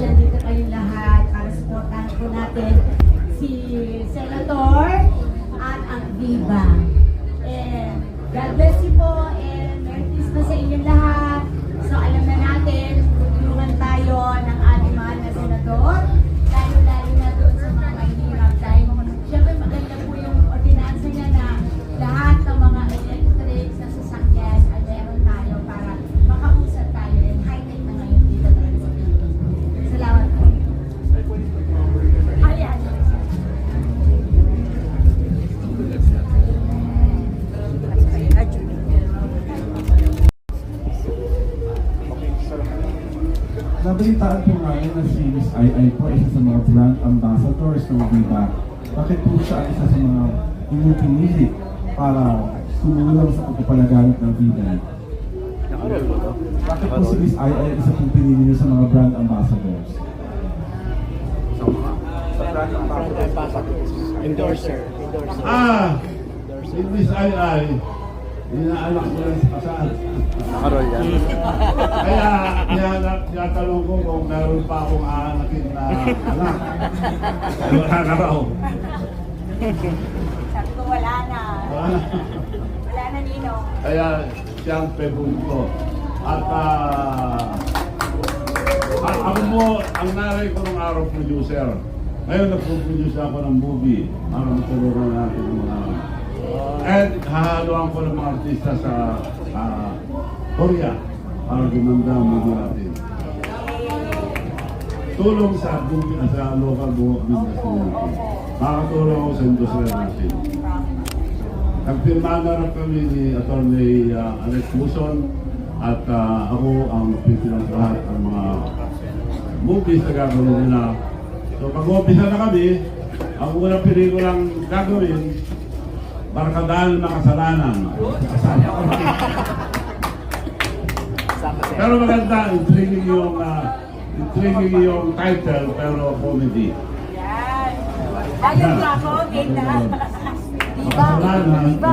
nandito kayong lahat para supportahan po natin si Senator at ang Viva. And God bless Nabalitaan po namin na si Miss Ai Ai po isa sa mga brand ambassadors ng Viva. Bakit po siya isa sa mga pinipili para tumulong sa pagpapalaganap ng Viva? Bakit po si Miss Ai Ai isa pong pinili niyo sa mga brand ambassadors? Endorser. Endorser. Ah! Si Miss Ai Ai, inaanak ko lang sa kasal. Nakarol yan. Kaya tinatanong tinatanong ko kung meron pa akong aanakin na anak. Ay, wala na raw. Sabi ko wala na. Wala na. Wala na Nino. Kaya siya ang pebul ko. At ah, a- ako mo, ang naray ko ng araw producer. Ngayon nagpo-produce ako ng movie para matulungan natin mga And hahaluan ko ng mga artista sa ah, Korea para gumanda ang movie natin. Tulong sa sa local bu- business natin. Makakatulong ako sa industriya natin. Nagpirma na rin kami ni Atty. Uh, Alex Muson at ah, ako ang pipilang lahat ng mga movies na gagawin nila. So pag-umpisa na kami, ang unang pelikulang gagawin, Ako. Sama siya. Pero maganda, intriguing yung, ah, intriguing yung title, pero comedy. Yan. Ayun nga ako, na. Diba? Diba?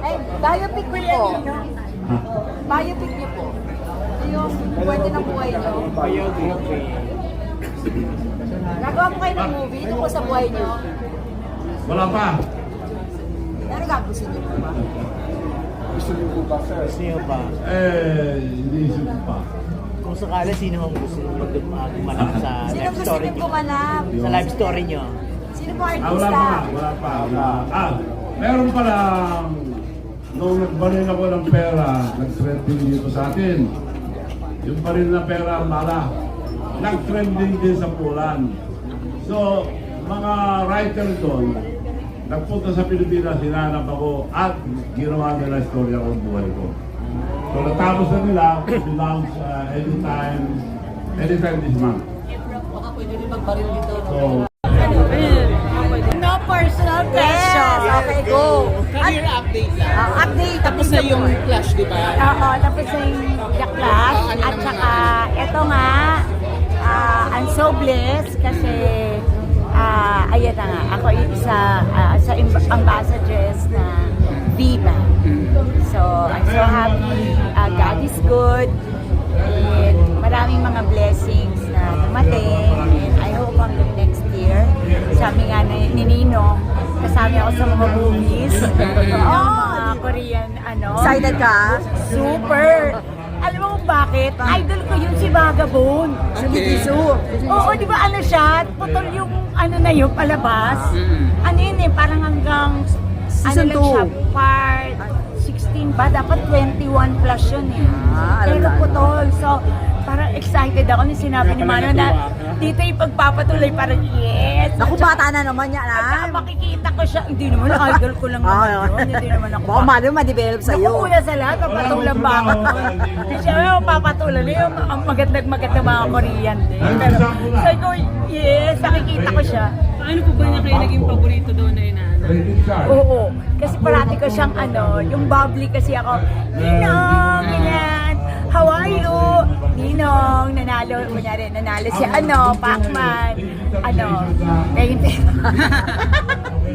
Ay, biopic ko po. Ha? Biopic niyo po. Yung kwento ng buhay niyo. Biography. Nagawa po kayo ng movie tungkol sa buhay niyo. Wala pa. Gusto niyo ba? Eh, iniisip ko pa. Kung sakali, sino ang gusto niyo mag- uh, gumanap sa Sino life gusto story niyo niyo? Sa life story niyo. Sino po Ah, wala artista? pa, wala pa. Wala. Ah, meron pala, nung nagbaril ako ng pera, nag-trending dito sa atin. Yung baril na pera, mala. Nag-trending din sa Pulan. So, mga writer doon, nagpunta sa Pilipinas, hinanap ako at ginawa nila istorya ko ng buhay ko. So, natapos na nila, launch uh, anytime, anytime this month. So, No personal questions. Okay, go. Career update lang. Ah, update. Tapos na yung clash, di ba? Oo, tapos na yung The Clash. At saka, eto nga, ah, I'm so blessed kasi, ah, ayan na nga, ako yung isa ah, sa amb- ambassadress na Viva. So, I'm so happy. Ah, God is good. And maraming mga blessings na dumating. And I hope hanggang next year, sabi nga ni, ni Nino, kasama ako sa mga movies. Oh, mga Korean, ano. Excited ka? Super! Alam mo kung bakit? Idol ko yun si Vagabond. Si. Mikisu. Oo, di ba ano siya? Putol yung ano na yun, palabas. Mm. Ano yun eh, parang hanggang Season ano lang siya, part 16 ba? Dapat 21 plus yun eh. Ah, alam Pero na. putol. So, parang excited ako nung sinabi ni Mano na dito ipagpapatuloy parang yes. Naku, At bata na naman yan, at ah. makikita ko siya. Hindi naman, idol ko lang naman Ah, yun. Hindi naman ako. Baka malo ma-develop sa'yo. Naku, kuya sa lahat, papatulan ba ako? Siya yung papatulan. Yung mga magandang magandang mga Korean din. Pero, sabi ko, yes, nakikita ko siya. Paano po ba niya kayo naging paborito doon na card. Oo. Kasi parati ko siyang ano, yung bubbly kasi ako, Ninong, ganyan, how are you? Ninong, nanalo, kunyari, nanalo si ano, Pacman, ano, ngayon,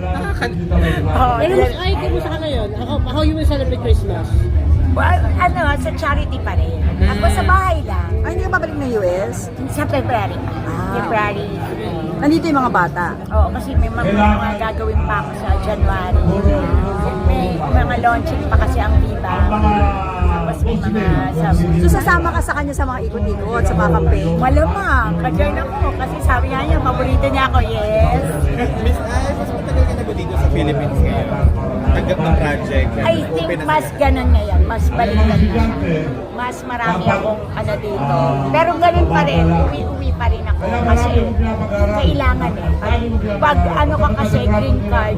Oo, Pero ganyan. ay, kamusta ka ngayon? How, how you will celebrate Christmas? Well, ano, sa charity pa rin. Ako sa bahay lang. Ay, hindi ka babalik ng US? Sa February pa. February. Nandito yung mga bata. Oo, kasi may mga, mga gagawin pa ako sa January. May mga launching pa kasi ang Viva. May mga sabi. So, sasama ka sa kanya sa mga ikot-ikot, sa mga campaign? Malamang, ka-join ako. Kasi sabi nga niya, paborito niya ako, yes. Miss Ay, mas matagal ka na dito sa Philippines ngayon? Tanggap ng project. I think mas ganun ngayon, mas baliktad na siya. Mas marami akong ano dito. Pero ganun pa rin, uwi-uwi pa rin ako. Kasi kailangan eh. Pag, ano ka kasi, green card,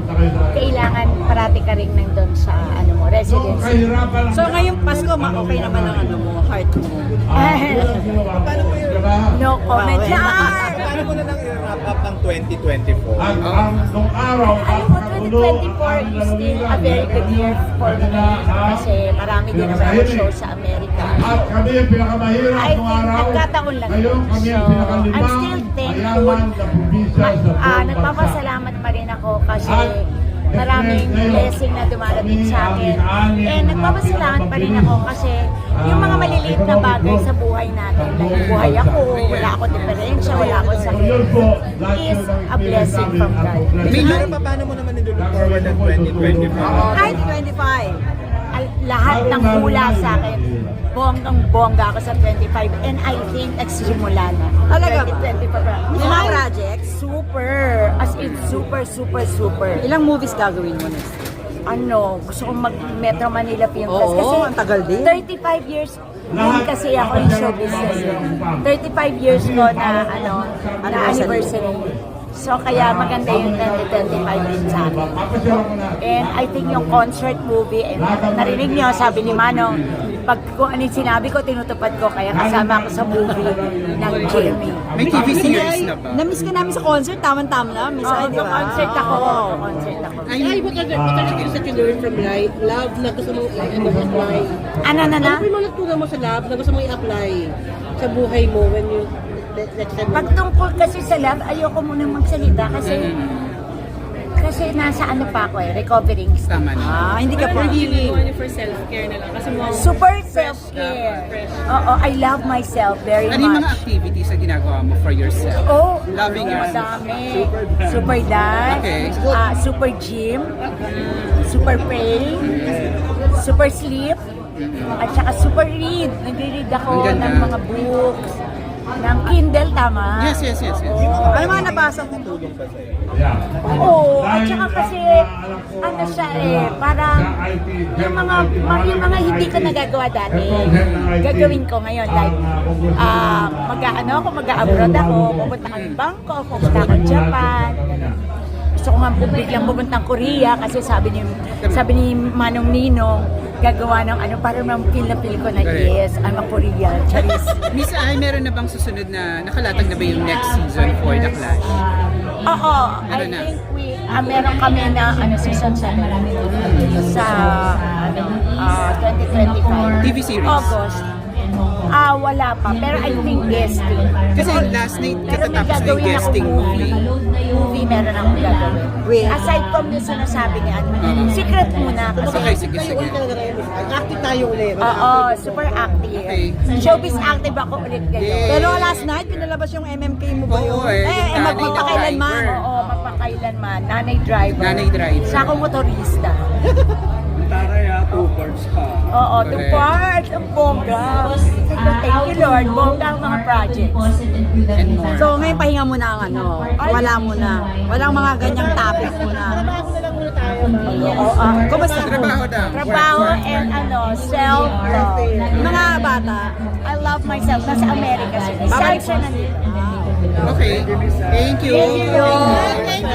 kailangan parati ka rin nandun sa ano mo, residency. So, ngayong Pasko, ma okay naman ang ano mo, heart mo. no comment Wow. Paano mo na lang i-wrap up ang 2024? Ang, ang, nung araw, Alam mo, 2024 is still a very good year for me kasi marami din naman ako show sa Amerika. At kami ang pinakamahirap I nung think araw. nagkataon lang Ngayon yun. kami ang So, pinakalimang I'm still thankful. mayaman na probinsya sa ah, buong bansa. nagpapasalamat pa rin ako kasi At maraming ngayon, blessing na dumarating sa akin. And nagpapasalamat pa rin ako kasi yung mga maliliit na bagay sa buhay natin, like buhay ako, wala ako diferensya, wala ako sakit, is a blessing from God. Pa, paano mo naman nilulook forward ang 2024? Kahit 25. Lahat ng hula sa akin, bonggang bongga ako sa 25 and I think nagsisimula na. Talaga ba? 2025. May mga projects? Super! As in, super, super, super. Ilang movies gagawin mo next? Ano, gusto kong mag Metro Manila Film Fest. Oo, kasi ang tagal din. 35 years din kasi ako in show business. 35 years ko na ano, na anniversary. So kaya maganda yung 2025 din sa akin. And I think yung concert movie, and narinig niyo, sabi ni Manong, pag kung ano yung sinabi ko, tinutupad ko. Kaya kasama ako sa movie ng Jimmy. May TV series na ba? Na-miss ka namin sa concert, tama-tama na, Miss Oo, Ay, di ba? concert ako. Concert ako. Ay, what are, what are the things that you learn from life? Love na gusto mong i-apply. Ano na na? Ano yung mga natutunan mo sa love na gusto mong i-apply sa buhay mo when you, let, let's say, Pag tungkol kasi sa love, ayoko munang magsalita kasi kasi nasa ano pa ako eh, recovering stage. Tama na. Ah, hindi ka pa. Or healing. Ano for self-care na lang. Kasi mo, Super self-care. Oo, I love myself very Ano yung mga much. activities na ginagawa mo for yourself? Oh, Loving yourself. Madami. Super dance, Okay. ah, super gym, super pray, super sleep, at saka super read. Nagre-read ako Ang ganda. ng mga books, ng Kindle, tama? Yes, yes, yes. yes. Ano mga nabasa mo? Tulong ba sa'yo? Oo, at saka kasi, ano siya eh, parang yung mga, yung mga hindi ko nagagawa dati, gagawin ko ngayon. Like, ah mag-ano ako, mag-abroad ako, pupunta ako ng Bangkok, pupunta ako ng Japan. Gusto ko nga biglang pupuntang Korea kasi sabi ni sabi ni Manong Ninong gagawa ng ano para mang feel na feel ko na Correct. yes, I'm a Korean. Charis. Miss Ay, meron na bang susunod na nakalatag na ba yung next season for The Clash? Oo, I Meron na. think we, ah, meron kami na ano, season 7 sa ano, ah, 2025. TV series? August. Ah, wala pa. Pero I think guesting. Kasi last night Pero may katatapos na yung gagawin guesting movie. Movie meron akong gagawin. Wait. Aside from yung sinasabi ni ano, secret muna kasi Okay, sige, sige. active tayo ulit. Oo, super active. Okay. Showbiz active ako ulit ngayon. Pero last night, pinalabas yung MMK mo ba yun? Oo, eh, eh, eh nanay na magpapakailanman. driver. Oo. Nanay driver. Nanay driver. Sa ako motorista. Two parts pa. Oo, the Correct. part ng bongga. Thank you Lord, bongga ang mga projects. So, ngayon pahinga muna ang ano. Wala muna. Walang mga ganyang topic muna. Oo, ah, Kumusta? Trabaho daw. Trabaho and ano, self-love. Mga bata, I love myself. Nasa Amerika siya. Isang siya nandito. Okay. Thank you. Thank you.